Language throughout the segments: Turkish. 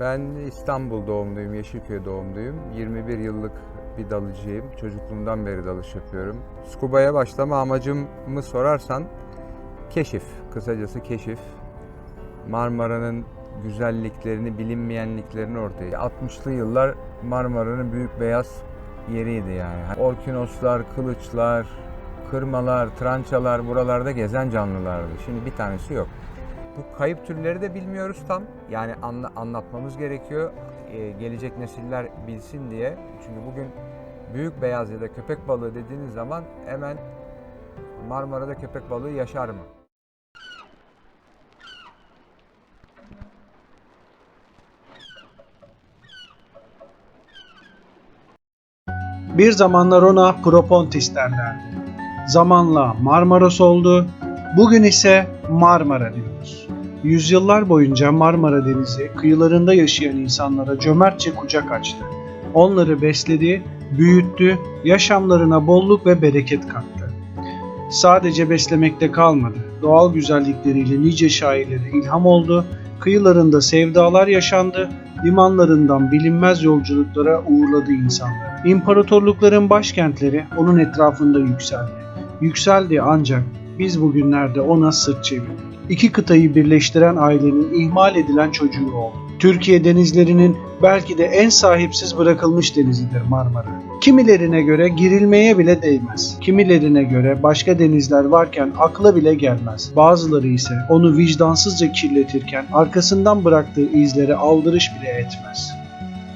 Ben İstanbul doğumluyum, Yeşilköy doğumluyum. 21 yıllık bir dalıcıyım. Çocukluğumdan beri dalış yapıyorum. Scuba'ya başlama amacımı sorarsan keşif, kısacası keşif. Marmara'nın güzelliklerini, bilinmeyenliklerini ortaya. 60'lı yıllar Marmara'nın büyük beyaz yeriydi yani. Orkinoslar, kılıçlar, kırmalar, trançalar buralarda gezen canlılardı. Şimdi bir tanesi yok. Bu kayıp türleri de bilmiyoruz tam. Yani anla- anlatmamız gerekiyor. Ee, gelecek nesiller bilsin diye. Çünkü bugün büyük beyaz ya da köpek balığı dediğiniz zaman hemen Marmara'da köpek balığı yaşar mı? Bir zamanlar ona Propontis derlerdi. Zamanla Marmaros oldu, bugün ise Marmara diyoruz. Yüzyıllar boyunca Marmara Denizi kıyılarında yaşayan insanlara cömertçe kucak açtı. Onları besledi, büyüttü, yaşamlarına bolluk ve bereket kattı. Sadece beslemekte kalmadı. Doğal güzellikleriyle nice şairlere ilham oldu, kıyılarında sevdalar yaşandı, limanlarından bilinmez yolculuklara uğurladı insanları. İmparatorlukların başkentleri onun etrafında yükseldi. Yükseldi ancak biz bugünlerde ona sırt çevirdik. İki kıtayı birleştiren ailenin ihmal edilen çocuğu oldu. Türkiye denizlerinin belki de en sahipsiz bırakılmış denizidir Marmara. Kimilerine göre girilmeye bile değmez. Kimilerine göre başka denizler varken akla bile gelmez. Bazıları ise onu vicdansızca kirletirken arkasından bıraktığı izlere aldırış bile etmez.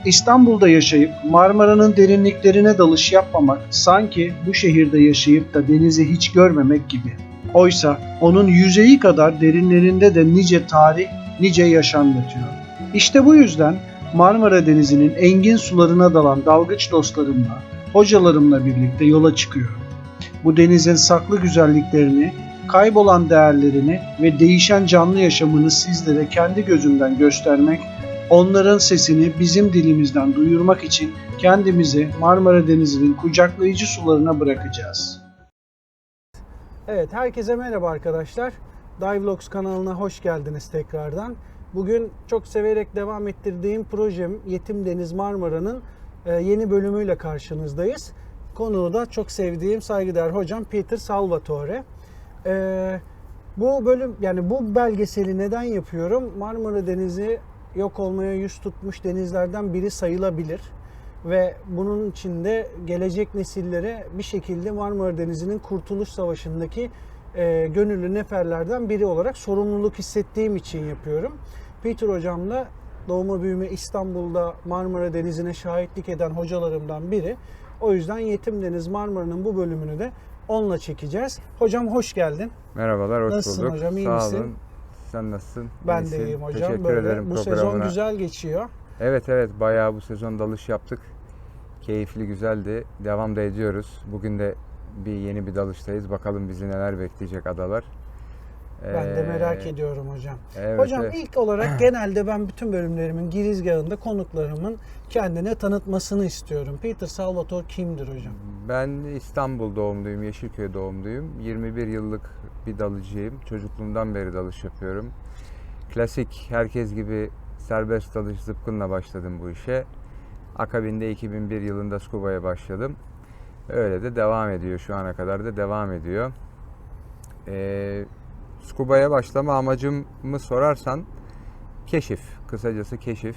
İstanbul'da yaşayıp Marmara'nın derinliklerine dalış yapmamak sanki bu şehirde yaşayıp da denizi hiç görmemek gibi. Oysa onun yüzeyi kadar derinlerinde de nice tarih, nice yaşam yatıyor. İşte bu yüzden Marmara Denizi'nin engin sularına dalan dalgıç dostlarımla, hocalarımla birlikte yola çıkıyorum. Bu denizin saklı güzelliklerini, kaybolan değerlerini ve değişen canlı yaşamını sizlere kendi gözümden göstermek onların sesini bizim dilimizden duyurmak için kendimizi Marmara Denizi'nin kucaklayıcı sularına bırakacağız. Evet, herkese merhaba arkadaşlar. Divlogs kanalına hoş geldiniz tekrardan. Bugün çok severek devam ettirdiğim projem Yetim Deniz Marmara'nın e, yeni bölümüyle karşınızdayız. Konuğu da çok sevdiğim saygıdeğer hocam Peter Salvatore. E, bu bölüm yani bu belgeseli neden yapıyorum? Marmara Denizi yok olmaya yüz tutmuş denizlerden biri sayılabilir. Ve bunun içinde gelecek nesillere bir şekilde Marmara Denizi'nin Kurtuluş Savaşı'ndaki e, gönüllü neferlerden biri olarak sorumluluk hissettiğim için yapıyorum. Peter hocamla doğma büyüme İstanbul'da Marmara Denizi'ne şahitlik eden hocalarımdan biri. O yüzden Yetim Deniz Marmara'nın bu bölümünü de onunla çekeceğiz. Hocam hoş geldin. Merhabalar, hoş Nasılsın bulduk. hocam, iyi Sağ misin? olun. Sen nasılsın? Ben İyisin. de iyiyim hocam. Teşekkür Böyle ederim bu sezon programına. güzel geçiyor. Evet evet bayağı bu sezon dalış yaptık. Keyifli güzeldi. Devam da ediyoruz. Bugün de bir yeni bir dalıştayız. Bakalım bizi neler bekleyecek adalar. Ben de Ee, merak ediyorum hocam. Evet, hocam evet. ilk olarak genelde ben bütün bölümlerimin girizgahında konuklarımın kendine tanıtmasını istiyorum. Peter Salvatore kimdir hocam? Ben İstanbul doğumluyum, Yeşilköy doğumluyum. 21 yıllık bir dalıcıyım. Çocukluğumdan beri dalış yapıyorum. Klasik herkes gibi serbest dalış zıpkınla başladım bu işe. Akabinde 2001 yılında Scuba'ya başladım. Öyle de devam ediyor. Şu ana kadar da devam ediyor. Ee, Scuba'ya başlama amacımı sorarsan keşif. Kısacası keşif.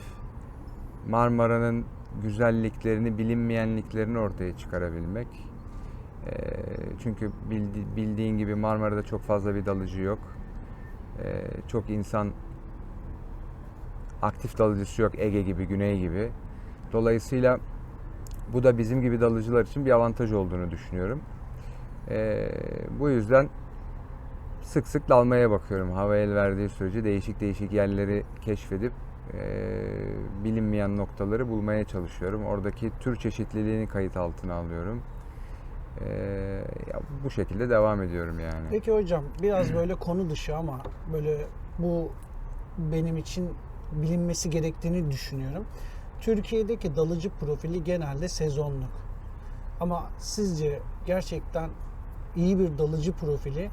Marmara'nın güzelliklerini, bilinmeyenliklerini ortaya çıkarabilmek. Ee, çünkü bildi- bildiğin gibi Marmara'da çok fazla bir dalıcı yok. Ee, çok insan aktif dalıcısı yok Ege gibi, Güney gibi. Dolayısıyla bu da bizim gibi dalıcılar için bir avantaj olduğunu düşünüyorum. Ee, bu yüzden sık sık dalmaya bakıyorum. Hava el verdiği sürece değişik değişik yerleri keşfedip e, bilinmeyen noktaları bulmaya çalışıyorum. Oradaki tür çeşitliliğini kayıt altına alıyorum. E, ya bu şekilde devam ediyorum yani. Peki hocam biraz böyle konu dışı ama böyle bu benim için bilinmesi gerektiğini düşünüyorum. Türkiye'deki dalıcı profili genelde sezonluk. Ama sizce gerçekten iyi bir dalıcı profili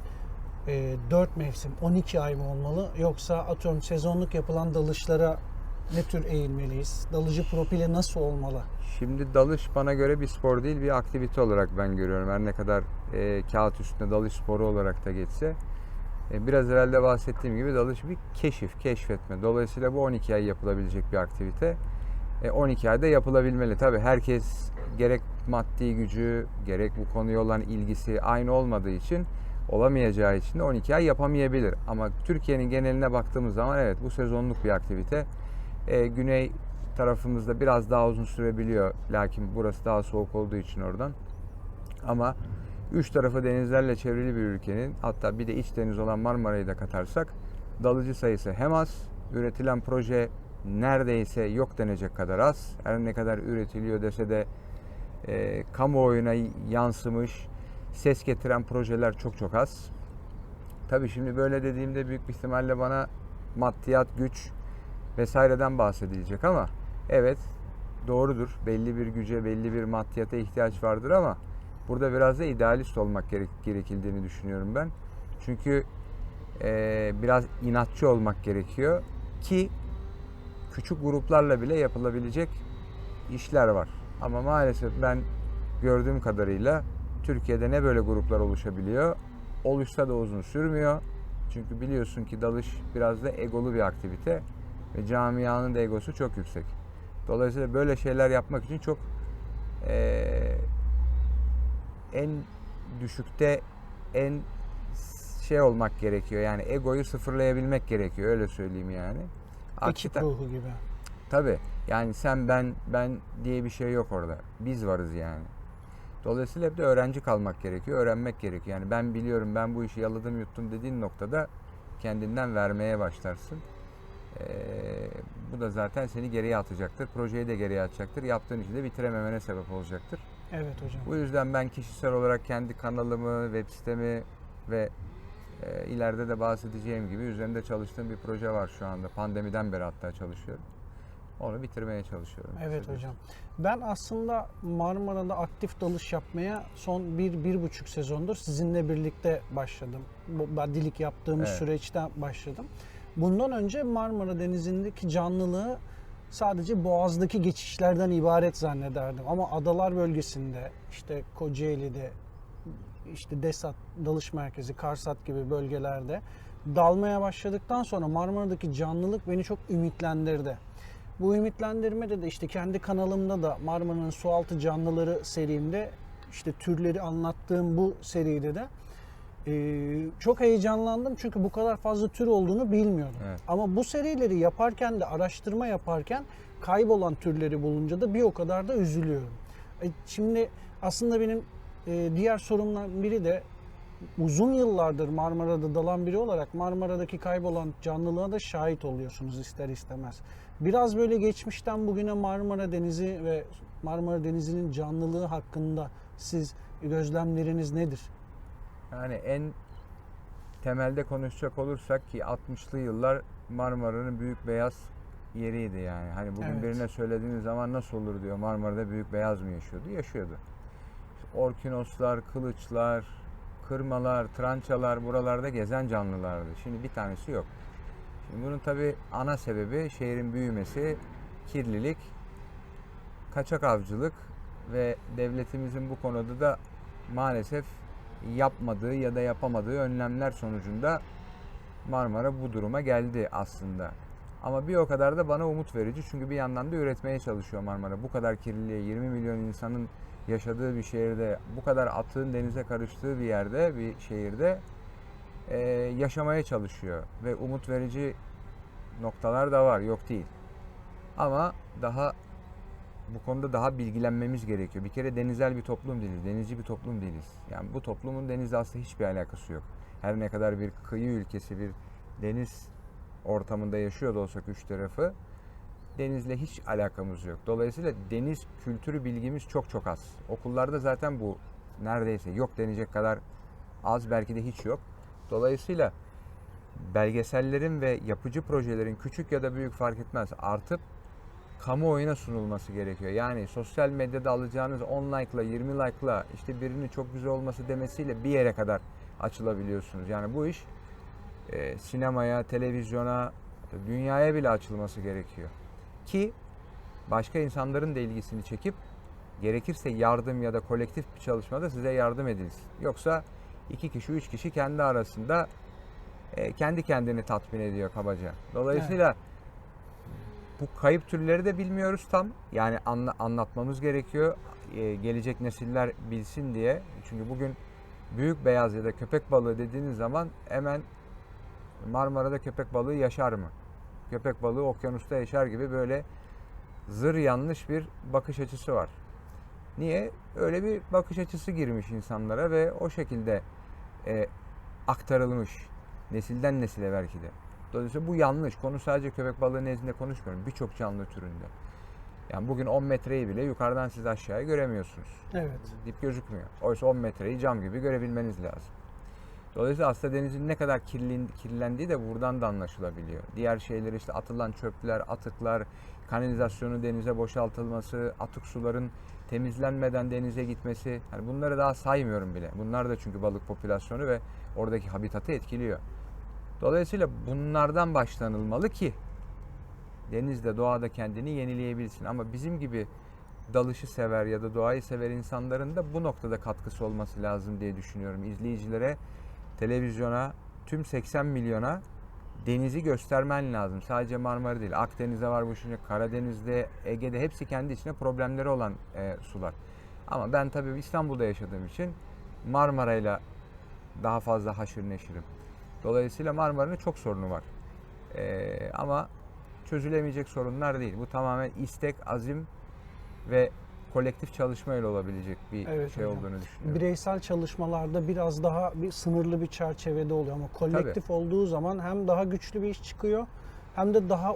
4 mevsim 12 ay mı olmalı yoksa atıyorum sezonluk yapılan dalışlara ne tür eğilmeliyiz? Dalıcı profili nasıl olmalı? Şimdi dalış bana göre bir spor değil bir aktivite olarak ben görüyorum. Her ne kadar e, kağıt üstünde dalış sporu olarak da geçse. E, biraz evvel bahsettiğim gibi dalış bir keşif, keşfetme. Dolayısıyla bu 12 ay yapılabilecek bir aktivite. E, 12 ayda yapılabilmeli. Tabii herkes gerek maddi gücü, gerek bu konuya olan ilgisi aynı olmadığı için olamayacağı için de 12 ay yapamayabilir. Ama Türkiye'nin geneline baktığımız zaman evet bu sezonluk bir aktivite. E, güney tarafımızda biraz daha uzun sürebiliyor. Lakin burası daha soğuk olduğu için oradan. Ama üç tarafı denizlerle çevrili bir ülkenin hatta bir de iç deniz olan Marmara'yı da katarsak dalıcı sayısı hem az, üretilen proje neredeyse yok denecek kadar az. Her ne kadar üretiliyor dese de e, kamuoyuna yansımış, ses getiren projeler çok çok az. Tabii şimdi böyle dediğimde büyük bir ihtimalle bana maddiyat, güç vesaireden bahsedilecek ama evet doğrudur. Belli bir güce, belli bir maddiyata ihtiyaç vardır ama burada biraz da idealist olmak gerek, gerekildiğini düşünüyorum ben. Çünkü eee, biraz inatçı olmak gerekiyor ki küçük gruplarla bile yapılabilecek işler var. Ama maalesef ben gördüğüm kadarıyla Türkiye'de ne böyle gruplar oluşabiliyor, oluşsa da uzun sürmüyor. Çünkü biliyorsun ki dalış biraz da egolu bir aktivite ve camianın da egosu çok yüksek. Dolayısıyla böyle şeyler yapmak için çok eee, en düşükte en şey olmak gerekiyor. Yani egoyu sıfırlayabilmek gerekiyor öyle söyleyeyim yani. Aksi Ekip ruhu gibi. Tabii. Yani sen ben ben diye bir şey yok orada. Biz varız yani. Dolayısıyla hep de öğrenci kalmak gerekiyor, öğrenmek gerekiyor. Yani ben biliyorum, ben bu işi yaladım yuttum dediğin noktada kendinden vermeye başlarsın. Ee, bu da zaten seni geriye atacaktır. Projeyi de geriye atacaktır. Yaptığın işi de bitirememene sebep olacaktır. Evet hocam. Bu yüzden ben kişisel olarak kendi kanalımı, web sitemi ve e, ileride de bahsedeceğim gibi üzerinde çalıştığım bir proje var şu anda. Pandemiden beri hatta çalışıyorum. Onu bitirmeye çalışıyorum. Evet hocam. Ben aslında Marmara'da aktif dalış yapmaya son bir, bir buçuk sezondur sizinle birlikte başladım. Bu badilik yaptığımız Evet. süreçten başladım. Bundan önce Marmara Denizi'ndeki canlılığı sadece Boğaz'daki geçişlerden ibaret zannederdim. Ama adalar bölgesinde, işte Kocaeli'de, işte Desat Dalış Merkezi, Karsat gibi bölgelerde dalmaya başladıktan sonra Marmara'daki canlılık beni çok ümitlendirdi. Bu ümitlendirmede de işte kendi kanalımda da Marmara'nın sualtı canlıları serimde işte türleri anlattığım bu seride de e, çok heyecanlandım çünkü bu kadar fazla tür olduğunu bilmiyordum. Evet. Ama bu serileri yaparken de araştırma yaparken kaybolan türleri bulunca da bir o kadar da üzülüyorum. E, Şimdi aslında benim e, diğer sorumdan biri de uzun yıllardır Marmara'da dalan biri olarak Marmara'daki kaybolan canlılığa da şahit oluyorsunuz ister istemez. Biraz böyle geçmişten bugüne Marmara Denizi ve Marmara Denizi'nin canlılığı hakkında siz gözlemleriniz nedir? Yani en temelde konuşacak olursak ki 60'lı yıllar Marmara'nın büyük beyaz yeriydi yani. Hani bugün Evet. birine söylediğiniz zaman nasıl olur diyor Marmara'da büyük beyaz mı yaşıyordu? Yaşıyordu. Orkinoslar, kılıçlar, kırmalar, trançalar buralarda gezen canlılardı. Şimdi bir tanesi yok. Şimdi bunun tabi ana sebebi şehrin büyümesi, kirlilik, kaçak avcılık ve devletimizin bu konuda da maalesef yapmadığı ya da yapamadığı önlemler sonucunda Marmara bu duruma geldi aslında. Ama bir o kadar da bana umut verici çünkü bir yandan da üretmeye çalışıyor Marmara. Bu kadar kirliliğe 20 milyon insanın yaşadığı bir şehirde, bu kadar atığın denize karıştığı bir yerde, bir şehirde eee, yaşamaya çalışıyor. Ve umut verici noktalar da var, yok değil. Ama daha bu konuda daha bilgilenmemiz gerekiyor. Bir kere denizel bir toplum değiliz, denizci bir toplum değiliz. Yani bu toplumun denizle aslında hiçbir alakası yok. Her ne kadar bir kıyı ülkesi, bir deniz ortamında yaşıyor da olsak üç tarafı, denizle hiç alakamız yok. Dolayısıyla deniz kültürü bilgimiz çok çok az. Okullarda zaten bu neredeyse yok denecek kadar az belki de hiç yok. Dolayısıyla belgesellerin ve yapıcı projelerin küçük ya da büyük fark etmez artıp kamuoyuna sunulması gerekiyor. Yani sosyal medyada alacağınız 10 like'la 20 like'la işte birinin çok güzel olması demesiyle bir yere kadar açılabiliyorsunuz. Yani bu iş e, sinemaya, televizyona, dünyaya bile açılması gerekiyor. ki başka insanların da ilgisini çekip gerekirse yardım ya da kolektif bir çalışmada size yardım edilsin. Yoksa iki kişi, üç kişi kendi arasında e, kendi kendini tatmin ediyor kabaca. Dolayısıyla bu kayıp türleri de bilmiyoruz tam. Yani anla- anlatmamız gerekiyor. E, gelecek nesiller bilsin diye. Çünkü bugün büyük beyaz ya da köpek balığı dediğiniz zaman hemen Marmara'da köpek balığı yaşar mı? Köpek balığı okyanusta yaşar gibi böyle zır yanlış bir bakış açısı var. Niye? Öyle bir bakış açısı girmiş insanlara ve o şekilde e, aktarılmış nesilden nesile belki de. Dolayısıyla bu yanlış. Konu sadece köpek balığı nezdinde konuşmuyorum. Birçok canlı türünde. Yani bugün 10 metreyi bile yukarıdan siz aşağıya göremiyorsunuz. Evet. Dip gözükmüyor. Oysa 10 metreyi cam gibi görebilmeniz lazım. Dolayısıyla aslında denizin ne kadar kirlen- kirlendiği de buradan da anlaşılabiliyor. Diğer şeyler işte atılan çöpler, atıklar, kanalizasyonu denize boşaltılması, atık suların temizlenmeden denize gitmesi. Hani bunları daha saymıyorum bile. Bunlar da çünkü balık popülasyonu ve oradaki habitatı etkiliyor. Dolayısıyla bunlardan başlanılmalı ki denizde, doğada kendini yenileyebilsin. Ama bizim gibi dalışı sever ya da doğayı sever insanların da bu noktada katkısı olması lazım diye düşünüyorum. İzleyicilere, televizyona, tüm 80 milyona denizi göstermen lazım. Sadece Marmara değil. Akdeniz'de var bu şimdi, Karadeniz'de, Ege'de hepsi kendi içinde problemleri olan e, sular. Ama ben tabii İstanbul'da yaşadığım için Marmara'yla daha fazla haşır neşirim. Dolayısıyla Marmara'nın çok sorunu var. E, ama çözülemeyecek sorunlar değil. Bu tamamen istek, azim ve kolektif çalışmayla olabilecek bir Evet şey hocam. olduğunu düşünüyorum. Bireysel çalışmalarda biraz daha bir sınırlı bir çerçevede oluyor ama kolektif olduğu zaman hem daha güçlü bir iş çıkıyor hem de daha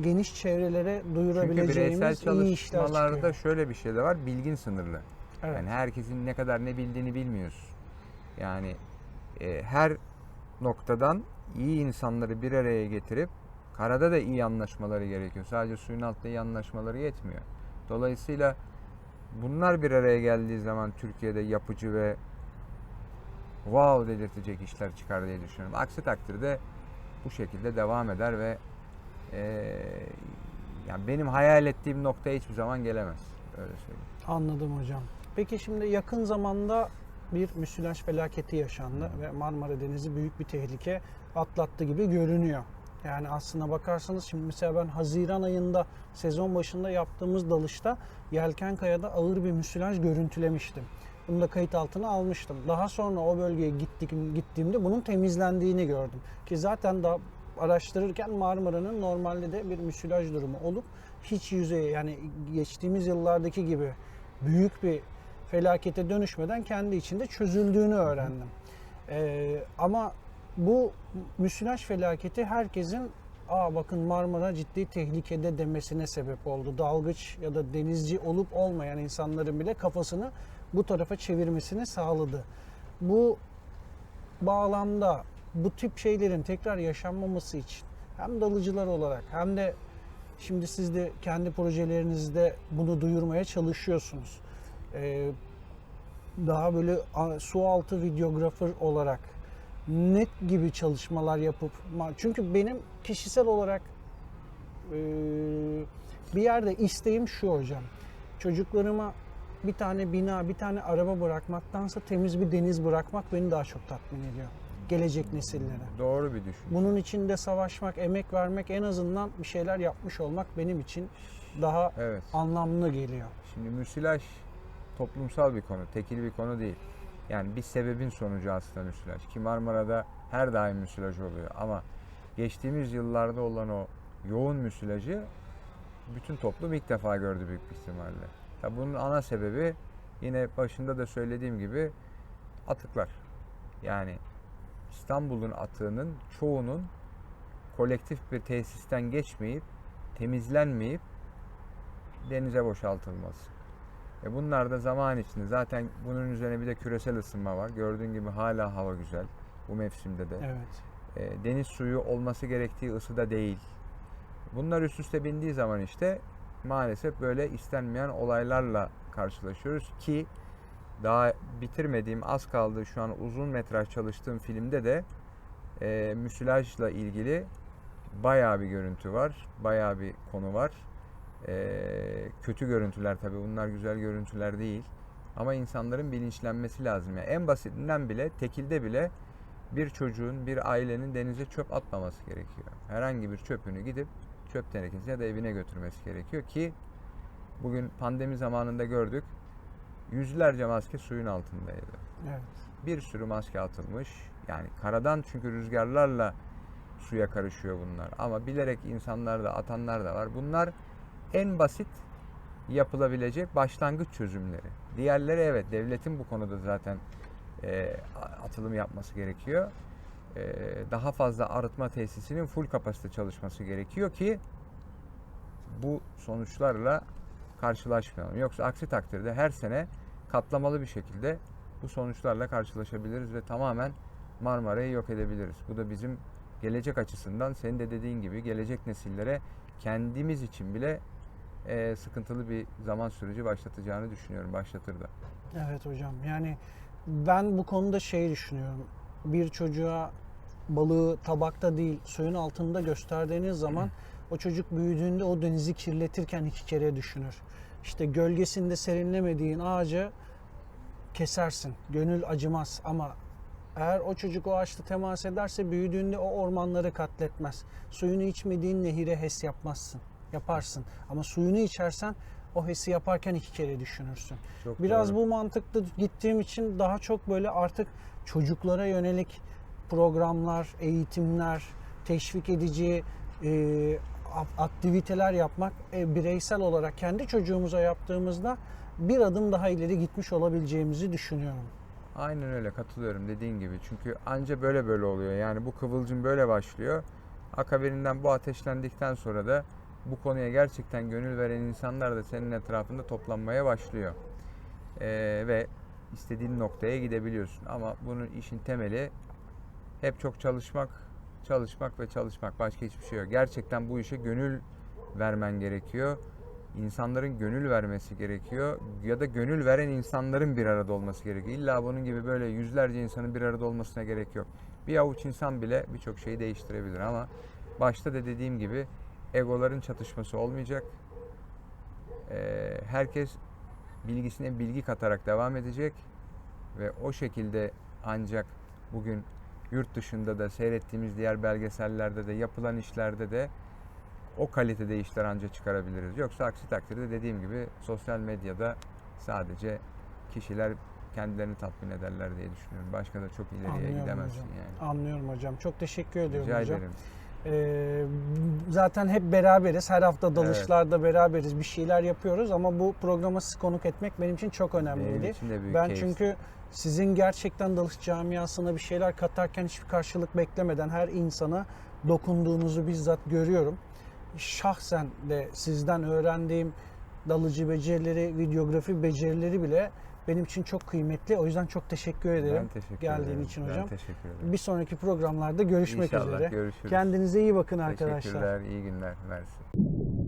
geniş çevrelere Çünkü duyurabileceğimiz bireysel iyi işler çalışmalarda şöyle bir şey de var. Bilgin sınırlı. Evet. Yani herkesin ne kadar ne bildiğini bilmiyorsun. Yani e, her noktadan iyi insanları bir araya getirip karada da iyi anlaşmaları gerekiyor. Sadece suyun altında iyi anlaşmaları yetmiyor. Dolayısıyla bunlar bir araya geldiği zaman Türkiye'de yapıcı ve wow dedirtecek işler çıkar diye düşünüyorum. Aksi takdirde bu şekilde devam eder ve e, yani benim hayal ettiğim noktaya hiçbir zaman gelemez. Öyle söyleyeyim. Anladım hocam. Peki şimdi yakın zamanda bir müsilaj felaketi yaşandı ve Marmara Denizi büyük bir tehlike atlattı gibi görünüyor. Yani aslına bakarsanız şimdi mesela ben Haziran ayında sezon başında yaptığımız dalışta Yelkenkaya'da ağır bir müsilaj görüntülemiştim. Bunu da kayıt altına almıştım. Daha sonra o bölgeye gittik, gittiğimde bunun temizlendiğini gördüm. Ki zaten da araştırırken Marmara'nın normalde de bir müsilaj durumu olup hiç yüzeye yani geçtiğimiz yıllardaki gibi büyük bir felakete dönüşmeden kendi içinde çözüldüğünü öğrendim. Ee, ama bu müsilaj felaketi herkesin aa bakın Marmara ciddi tehlikede demesine sebep oldu. Dalgıç ya da denizci olup olmayan insanların bile kafasını bu tarafa çevirmesini sağladı. Bu bağlamda bu tip şeylerin tekrar yaşanmaması için hem dalıcılar olarak hem de şimdi siz de kendi projelerinizde bunu duyurmaya çalışıyorsunuz. Ee, daha böyle su altı videografer olarak net gibi çalışmalar yapıp çünkü benim kişisel olarak e, bir yerde isteğim şu hocam. Çocuklarıma bir tane bina, bir tane araba bırakmaktansa temiz bir deniz bırakmak beni daha çok tatmin ediyor. Gelecek nesillere. Doğru bir düşünce. Bunun içinde savaşmak, emek vermek, en azından bir şeyler yapmış olmak benim için daha Evet. anlamlı geliyor. Şimdi müsilaj toplumsal bir konu, tekil bir konu değil. Yani bir sebebin sonucu aslında müsilaj. Ki Marmara'da her daim müsilaj oluyor ama geçtiğimiz yıllarda olan o yoğun müsilajı bütün toplum ilk defa gördü büyük bir ihtimalle. Tabii bunun ana sebebi yine başında da söylediğim gibi atıklar. Yani İstanbul'un atığının çoğunun kolektif bir tesisten geçmeyip temizlenmeyip denize boşaltılması. E bunlar da zaman içinde zaten bunun üzerine bir de küresel ısınma var. Gördüğün gibi hala hava güzel bu mevsimde de. Evet. E, deniz suyu olması gerektiği ısıda değil. Bunlar üst üste bindiği zaman işte maalesef böyle istenmeyen olaylarla karşılaşıyoruz ki daha bitirmediğim az kaldı şu an uzun metraj çalıştığım filmde de e, müsilajla ilgili bayağı bir görüntü var, bayağı bir konu var. Ee, kötü görüntüler tabii bunlar güzel görüntüler değil. Ama insanların bilinçlenmesi lazım. Yani en basitinden bile tekilde bile bir çocuğun, bir ailenin denize çöp atmaması gerekiyor. Herhangi bir çöpünü gidip çöp tenekesine ya da evine götürmesi gerekiyor ki bugün pandemi zamanında gördük. Yüzlerce maske suyun altındaydı. Evet. Bir sürü maske atılmış. Yani karadan çünkü rüzgarlarla suya karışıyor bunlar. Ama bilerek insanlar da atanlar da var. Bunlar en basit yapılabilecek başlangıç çözümleri. Diğerleri evet devletin bu konuda zaten e, atılım yapması gerekiyor. E, daha fazla arıtma tesisinin full kapasite çalışması gerekiyor ki bu sonuçlarla karşılaşmayalım. Yoksa aksi takdirde her sene katlamalı bir şekilde bu sonuçlarla karşılaşabiliriz ve tamamen Marmara'yı yok edebiliriz. Bu da bizim gelecek açısından senin de dediğin gibi gelecek nesillere kendimiz için bile e, sıkıntılı bir zaman süreci başlatacağını düşünüyorum. Başlatır da. Evet hocam. Yani ben bu konuda şey düşünüyorum. Bir çocuğa balığı tabakta değil suyun altında gösterdiğiniz zaman o çocuk büyüdüğünde o denizi kirletirken iki kere düşünür. İşte gölgesinde serinlemediğin ağacı kesersin. Gönül acımaz ama eğer o çocuk o ağaçla temas ederse büyüdüğünde o ormanları katletmez. Suyunu içmediğin nehire HES yapmazsın. Yaparsın. Ama suyunu içersen o HES'i yaparken iki kere düşünürsün. Çok Biraz doğru. bu mantıklı gittiğim için daha çok böyle artık çocuklara yönelik programlar, eğitimler, teşvik edici e, aktiviteler yapmak e, bireysel olarak kendi çocuğumuza yaptığımızda bir adım daha ileri gitmiş olabileceğimizi düşünüyorum. Aynen öyle katılıyorum dediğin gibi. Çünkü anca böyle böyle oluyor. Yani bu kıvılcım böyle başlıyor. Akabininden bu ateşlendikten sonra da bu konuya gerçekten gönül veren insanlar da senin etrafında toplanmaya başlıyor. Ee, ve istediğin noktaya gidebiliyorsun. Ama bunun işin temeli hep çok çalışmak, çalışmak ve çalışmak. Başka hiçbir şey yok. Gerçekten bu işe gönül vermen gerekiyor. İnsanların gönül vermesi gerekiyor ya da gönül veren insanların bir arada olması gerekiyor. İlla bunun gibi böyle yüzlerce insanın bir arada olmasına gerek yok. Bir avuç insan bile birçok şeyi değiştirebilir ama başta da dediğim gibi egoların çatışması olmayacak. Ee, herkes bilgisine bilgi katarak devam edecek ve o şekilde ancak bugün yurt dışında da seyrettiğimiz diğer belgesellerde de yapılan işlerde de o kalitede işler ancak çıkarabiliriz. Yoksa aksi takdirde dediğim gibi sosyal medyada sadece kişiler kendilerini tatmin ederler diye düşünüyorum. Başka da çok ileriye Anlıyorum gidemezsin hocam. yani. Anlıyorum hocam. Çok teşekkür ediyorum Rica hocam. ederim. Ee, zaten hep beraberiz. Her hafta dalışlarda beraberiz. Bir şeyler yapıyoruz ama bu programa sizi konuk etmek benim için çok önemliydi. Benim için de büyük Ben keyif. çünkü sizin gerçekten dalış camiasına bir şeyler katarken hiçbir karşılık beklemeden her insana dokunduğunuzu bizzat görüyorum. Şahsen de sizden öğrendiğim dalıcı becerileri, videografi becerileri bile benim için çok kıymetli. O yüzden çok teşekkür ederim. ben teşekkür geldiğin ederim. için Ben hocam. teşekkür ederim. Bir sonraki programlarda görüşmek İnşallah üzere. görüşürüz. Kendinize iyi bakın arkadaşlar. Teşekkürler, iyi günler. Mersi.